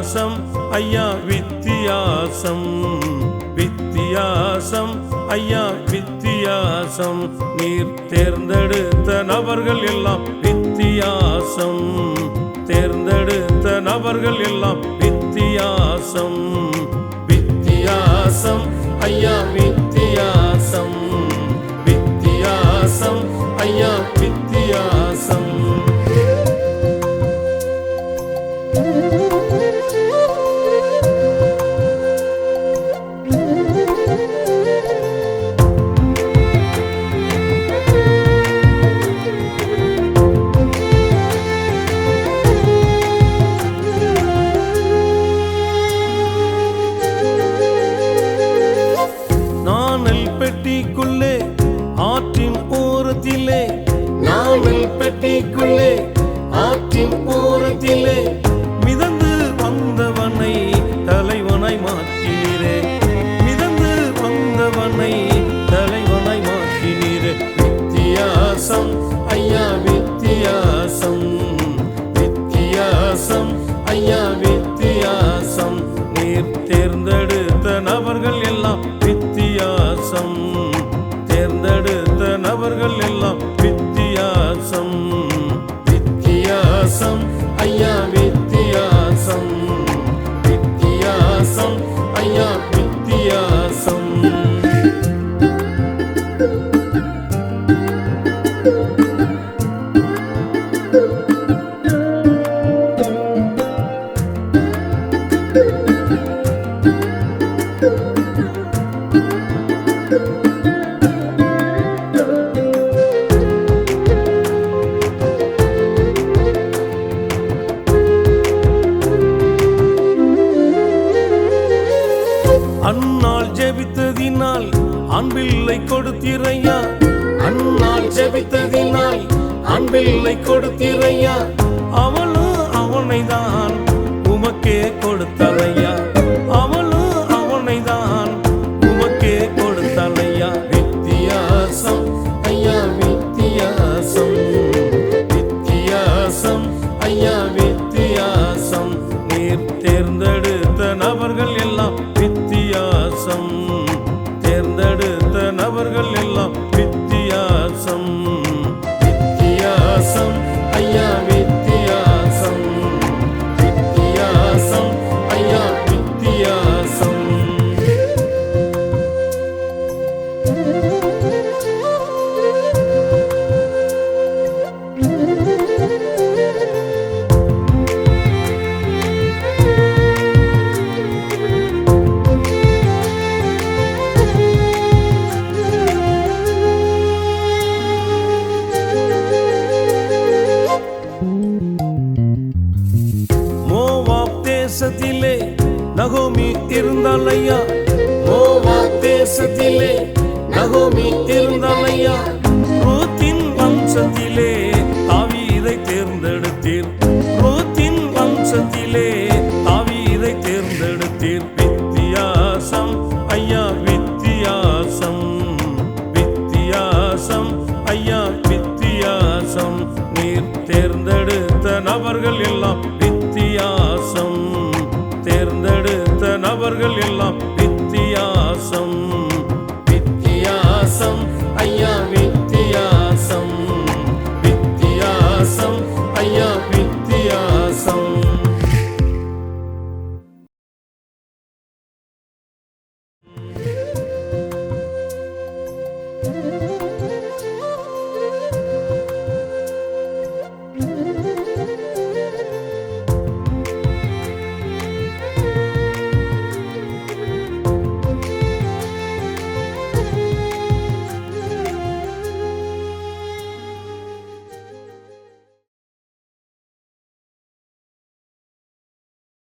வித்தியாசம் ஐயா வித்தியாசம். ஐயா வித்தியாசம். நீர் தேர்ந்தெடுத்த நபர்கள் எல்லாம் வித்தியாசம். தேர்ந்தெடுத்த நபர்கள் எல்லாம் வித்தியாசம். வித்தியாசம் ஐயா பெட்டிக்குள்ளே ஆற்றின் ஓரத்திலே நாவல் பெட்டிக்குள்ளே ஆற்றின் ஓரத்திலே மிதந்து வந்தவனை தலைவனாய் மாற்றினீரே. மிதந்து வந்தவனை தலைவனாய் மாற்றினீரே. வித்தியாசம் ஐயா வித்தியாசம். வித்தியாசம் ஐயா வித்தியாசம். அன்னால் ஜெபித்ததினால் அன்பில்லை கொடுத்திரையா? அன்னால் ஜெபித்ததினால் அன்பில்லை கொடுத்திரையா? அவளும் அவனை தான் உமக்கே கொடுத்தலையா? அவளும் அவனை தான் உமக்கே கொடுத்தலையா? வித்தியாசம் ஐயா வித்தியாசம். வித்தியாசம் ஐயா வித்தியாசம். நீர் தேர்ந்தெடு நகோமி இருந்தாலையா? மோவா தேசத்திலே நகோமி இருந்தாலையா? ரூத்தின் வம்சத்திலே தாவீதை தேர்ந்தெடுத்தீர். ரூத்தின் வம்சத்திலே தாவீதை தேர்ந்தெடுத்தீர். வித்தியாசம் ஐயா வித்தியாசம். வித்தியாசம் ஐயா வித்தியாசம். நீர் தேர்ந்தெடுத்த நபர்கள் எல்லாம்